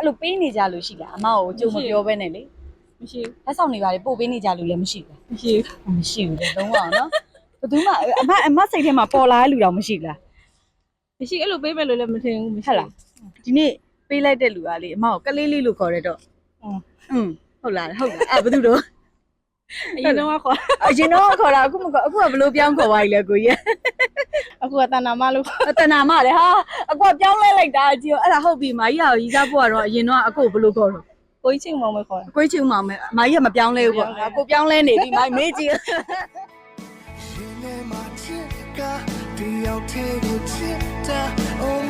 အဲ့လိုပေးနေကြလို့ရှိလားအမကိုကြုံမပြောပဲနဲ့လေမရှိဘူးလက်ဆောင်တွေပါလေပို့ပေးနေကြလို့လည်းမရှိဘူးမရှိဘူးမရှိဘူးလေလုံးဝနော်ဘယ်သူမှအမအမစိတ်ထဲမှာပေါ်လာတဲ့လူတော့မရှိလားမရှိအဲ့လိုပေးမယ်လို့လည်းမထင်ဘူးမရှိဟုတ်လားဒီနေ့ပေးလိုက်တဲ့လူကလေအမကိုကလေးလေးလို့ခေါ်တဲ့တော့อืมဟုတ်လားဟုတ်လားအဲ့ဘယ်သူတော့ အရင်တော့ခေါ်အရင်တော့ခေါ်တာအခုမခေါ်အခုကဘလို့ပြောင်းခေါ်သွားပြီလဲကိုကြီးအခုကတဏ္ဍာမလို့အတနာမလေဟာအကွာပြောင်းလဲလိုက်တာအကြီးအဲ့ဒါဟုတ်ပြီမာကြီးကရီးစားဖို့ကတော့အရင်တော့အကိုဘလို့ခေါ်တော့ကိုကြီးချင်းမောင်မခေါ်တာကိုချင်းမောင်မမာကြီးကမပြောင်းလဲဘူးပေါ့အကိုပြောင်းလဲနေပြီမာမေးကြည့်ရှင်နေမှာချစ်ကတယောက်တည်းကိုချစ်တာအုံး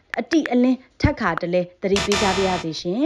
အတိအလင်းထက်ခါတလဲသတိပေးကြပါရစေရှင်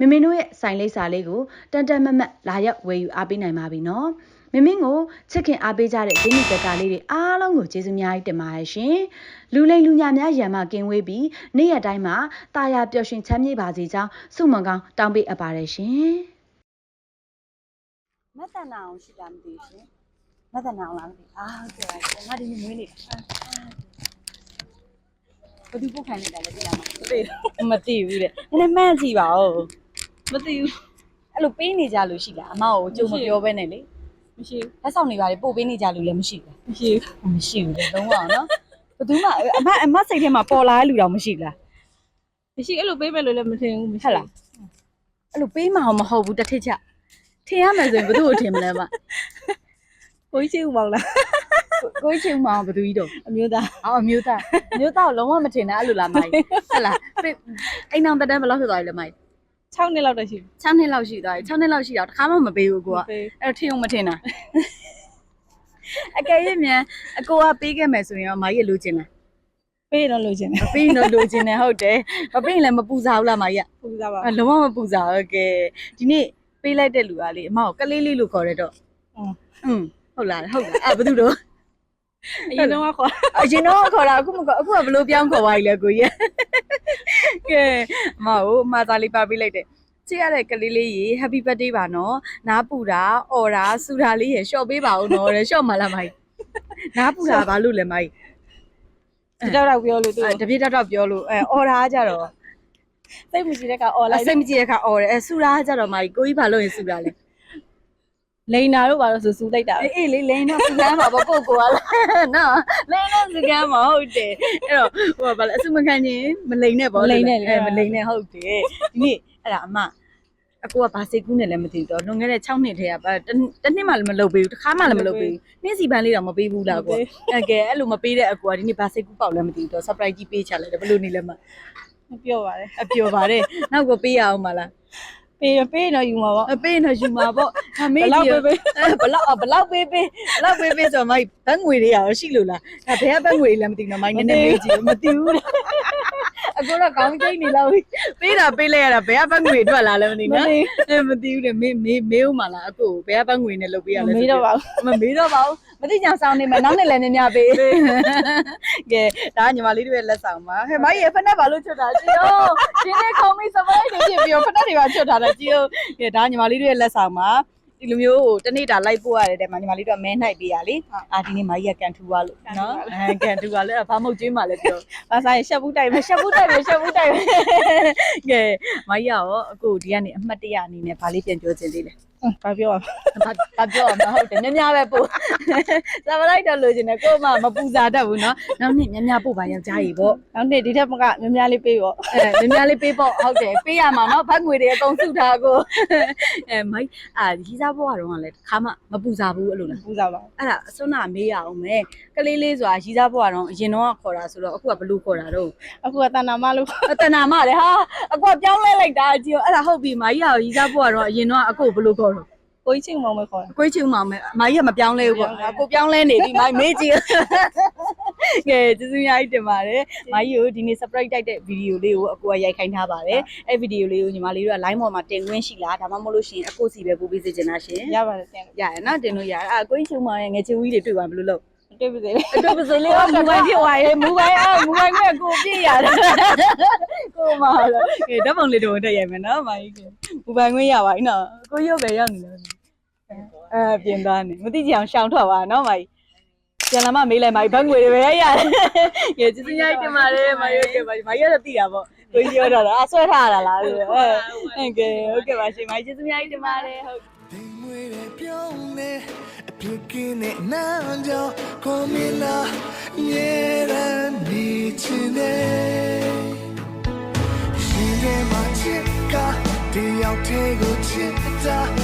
မမင်းတို့ရဲ့ဆိုင်လိပ်စာလေးကိုတန်တန်မတ်မတ်လာရောက်ဝယ်ယူအားပေးနိုင်ပါပြီနော်မမင်းကိုချစ်ခင်အားပေးကြတဲ့ဂျင်းနီကကလေးတွေအားလုံးကိုကျေးဇူးများကြီးတင်ပါတယ်ရှင်လူလိမ်လူညာများရံမကင်းဝေးပြီးနေ့ရက်တိုင်းမှာတာယာပျော်ရွှင်ချမ်းမြေ့ပါစေကြောင်းဆုမွန်ကောင်းတောင်းပေးအပ်ပါတယ်ရှင်မတနာအောင်ရှိတာမသိဘူးရှင်မတနာအောင်လားမသိအာဟုတ်ကဲ့ပါရှင်ငါဒီနေ့မွေးနေတာ ဘယ်သူပုတ်ခံနေတာလဲသိလားမမသိမသိဘူးတဲ့နည်းနည်းမှန်းကြည့်ပါဦးမသိဘူးအဲ့လိုပေးနေကြလို့ရှိလားအမကိုကြုံမပြောဘဲနဲ့လေမရှိလက်ဆောင်တွေပါလေပို့ပေးနေကြလို့လည်းမရှိဘူးမရှိမရှိဘူးလေလုံးဝနော်ဘယ်သူမှအမအမစိတ်ထဲမှာပေါ်လာတဲ့လူတော့မရှိလားမရှိအဲ့လိုပေးမယ်လို့လည်းမထင်ဘူးမရှိဟုတ်လားအဲ့လိုပေးမအောင်မဟုတ်ဘူးတစ်ထစ်ချက်ထင်ရမယ်ဆိုရင်ဘယ်သူ့ကိုထင်မလဲမကိုကြီးချင်းမောင်လား ကိုချင်းမောင်ဘယ်သူကြီးတော့အမျိုးသားအော်အမျိုးသားအမျိုးသားကိုလုံးဝမထင်တာအဲ့လိုလားမိုင်းဟုတ်လားအိမ်အောင်တက်တန်းဘယ်လောက်ဖြစ်သွားပြီလဲမိုင်း6နှစ်လောက်တည်းရှိ6နှစ်လောက်ရှိသွားပြီ6နှစ်လောက်ရှိတော့တခါမှမပေးဘူးကိုကအဲ့တော့ထင်ုံမထင်တာအကယ်၍မြန်အကိုကပေးခဲ့မယ်ဆိုရင်တော့မိုင်းရလိုချင်လားပေးတော့လိုချင်တယ်ပေးရင်တော့လိုချင်တယ်ဟုတ်တယ်မပေးရင်လည်းမပူစားဘူးလားမကြီးကပူစားပါဘူးလုံးဝမပူစားဘူးကဲဒီနေ့ပေးလိုက်တဲ့လူကလေအမကိုကလေးလေးလို့ခေါ်ရတော့อืมဟုတ်လားဟုတ်လားအဲဘာလို့တော့ အရင်တော့ခေါ်အရင်တော့ခေါ်တာအခုမခေါ်အခုကဘယ်လိုပြောင်းခေါ်သွားပြီလဲကိုကြီးကဲအမကိုအမသားလေးပါပေးလိုက်တယ်ချစ်ရတဲ့ကလေးလေးရေ happy birthday ပါနော်နားပူတာအော်တာဆူတာလေးရေရှော့ပေးပါဦးနော်တဲ့ရှော့မလားမိုက်နားပူတာဘာလို့လဲမိုက်ဒီတော့တော့ပြောလို့သူအဲတပြည့်တော့တော့ပြောလို့အဲအော်တာကကြတော့စိတ်မရှိတဲ့ကအော်လိုအင်းစိတ်မကြည့်တဲ့အခါအော်တယ်အဲဆူတာကကြတော့မိုက်ကိုကြီးဘာလို့ရင်ဆူတာလဲ လိန်နာတို့ပါတော့ဆူဆူလိုက်တာအေးအေးလေးလိန်တော့စကမ်းပါပေါ့ကိုကိုကလည်းနော်လိန်တော့စကမ်းမဟုတ်တယ်အဲ့တော့ဟိုကဘာလဲအစုမခံချင်းမလိန်နဲ့ပေါ့မလိန်နဲ့လေအဲမလိန်နဲ့ဟုတ်တယ်ဒီနေ့အဲ့ဒါအမအကိုကဘာစိတ်ကူးနေလဲမသိဘူးတော့လွန်ခဲ့တဲ့6နှစ်ထဲကဘာတစ်တစ်နှစ်မှလည်းမလုပ်ပေးဘူးတစ်ခါမှလည်းမလုပ်ပေးဘူးနေ့စီပန်းလေးတော့မပေးဘူးလားကိုအကဲအဲ့လိုမပေးတဲ့အကိုကဒီနေ့ဘာစိတ်ကူးပေါက်လဲမသိဘူးတော့ surprise ကြီးပေးချလိုက်တယ်ဘယ်လိုနေလဲမပြောပါတယ်အပျော်ပါတယ်နောက်ကိုပေးရအောင်မလား ပေးရပေးတော့ယူမှာပေါ့အပေးရင်တော့ယူမှာပေါ့အမေဘယ်လောက်ကြီးပေးပေး အဲဘလောက်ဘလောက်ပေးပေးဘလောက်ပေးပေးဆိုတော့မိုက်ဘတ်ငွေတွေရရှိလို့လားဒါဘယ်ကဘတ်ငွေလဲမသိဘူးနော်မိုက်နည်းနည်းမေးကြည့်မသိဘူးလေ အကိုတော့ကောင်းကြိတ်နေလောက်ပေးတာပေးလိုက်ရတာဘယ်ကဘတ်ငွေထွက်လာလဲမသိမဘူးနော်သိအဲမသိဘူးလေမေးမေးမေးဦးမလားအကိုဘယ်ကဘတ်ငွေနဲ့လုပ်ပေးရလဲမမေးတော့ပါဘူးမမေးတော့ပါဘူးမသိကြအောင်စောင်းနေမယ်နောက်နေ့လည်းများများပေးကဲဒါကညီမလေးတို့ရဲ့လက်ဆောင်ပါဟဲ့မိုက်ရဲ့ဖက်နဲ့ဘာလို့ချွတ်တာကြည့်အောင်ဒီနေ့ခေါင်းမိစမိုင်းတွေဖြစ်ပြီးတော့ဖက်နဲ့တွေပါချွတ်ထားတာကြည့်အောင်ကဲဒါကညီမလေးတို့ရဲ့လက်ဆောင်ပါ ဒီလိုမျိုးဟိုတနေ့တာလိုက်ပို့ရတဲ့တဲမှာညီမလေးတို့ကမဲနှိုက်ပေးရလေအာဒီနေ့မကြီးကကန်ထူသွားလို့နော်အဲကန်ထူသွားလဲဘာမဟုတ်ကျွေးမှလဲပြောဘာဆိုင်ရှက်ဘူးတိုက်မရှက်ဘူးတိုက်ပဲရှက်ဘူးတိုက်ပဲကဲမကြီးရောအခုဒီကနေအမှတ်တရအနေနဲ့ဗာလေးပြန်ပြောချင်သေးတယ် ဘာပြောရမလဲ ဘာဘာပြောရမလဲဟုတ်တယ်များများပဲပို့စာမလိုက်တော့လို့ရှင်တယ်ကို့မမပူစားတတ်ဘူးเนาะနောက်နေ့များများပို့ပါယောက်ျားကြီးပေါ့ နောက်နေ့ဒီထက်မကများများလေးပေးပေါ့ အဲများများလေးပေးပေါ့ဟုတ်တယ်ပေးရမှာเนาะဘတ်ငွေတွေအကုန်စုထားကိုအဲမိုက်အာရီးစားဘွားတော့ကလည်းတစ်ခါမှမပူစားဘူးအဲ့လိုလား ပူစားပါ အဲ့ဒါအစွမ်းနာမေးရအောင်မယ်ကလေးလေးဆိုတာရီးစားဘွားတော့အရင်တော့ခေါ်တာဆိုတော့အခုကဘလို့ခေါ်တာတော့ အခုကတဏ္ဍာမလို့ အတနာမလေဟာအကွာပြောင်းလဲလိုက်တာအကြီးအဲ့ဒါဟုတ်ပြီမာကြီးကရီးစားဘွားတော့အရင်တော့အကိုဘလို့ခေါ်တော့ ကိုကြီးချင်းမောင်မခေါ်တာအကွေးချူမောင်မယ်မာကြီးကမပြောင်းလဲဘူးပေါ့အကိုပြောင်းလဲနေပြီမာကြီးမေးကြည့်ကဲကျေးဇူးများကြီးတင်ပါတယ်မာကြီးကိုဒီနေ့ surprise တိုက်တဲ့ဗီဒီယိုလေးကိုအကိုကရိုက်ခိုင်းထားပါတယ်အဲ့ဗီဒီယိုလေးကိုညီမလေးတို့က line ပေါ်မှာတင်ခွင့်ရှိလားဒါမှမဟုတ်လို့ရှိရင်အကိုစီပဲပို့ပေးစေချင်တာရှင်ရပါတယ်တင်ရရနော်တင်လို့ရအဲ့အကွေးချူမောင်ရဲ့ငယ်ချူကြီးတွေတွေ့ပါဘယ်လိုလုပ်တွေ့ပါစေလေအတွက်ပစလေးကမူပိုင်းဖြစ်သွားရေမူပိုင်းအာမူပိုင်းကကိုပြည့်ရတယ်ကိုမလားကဲဓာတ်ပုံလေးတော့တက်ရိုက်မယ်နော်မာကြီးကမူပိုင်းခွင့်ရပါပြီနော်ကိုရုပ်ပဲရောက်နေလို့ အဲပြင်သွားနေမသိကြအောင်ရှောင်ထွက်ပါနော်မာကြီးပြန်လာမမေးလိုက်မာကြီးဘတ်ငွေတွေပဲရတယ်ကဲကျေးဇူးများတင်ပါတယ်မာကြီးကမာကြီးမာကြီးကတော့သိတာပေါ့ကိုကြီးပြောတော့လားအဆွဲထားရတာလားအဲဟုတ်ကဲ့ဟုတ်ကဲ့ပါရှင်မာကြီးကျေးဇူးများတင်ပါတယ်ဟုတ်ဒိမ်မွေတဲ့ပြောင်းနေအပြစ်ကင်းတဲ့နန်းကြောင့်ကိုမီလာမြဲတမ်းနေချင်တယ်ရှင်ရဲ့မချစ်ကတယောက်တည်းကိုချစ်တာ Oh me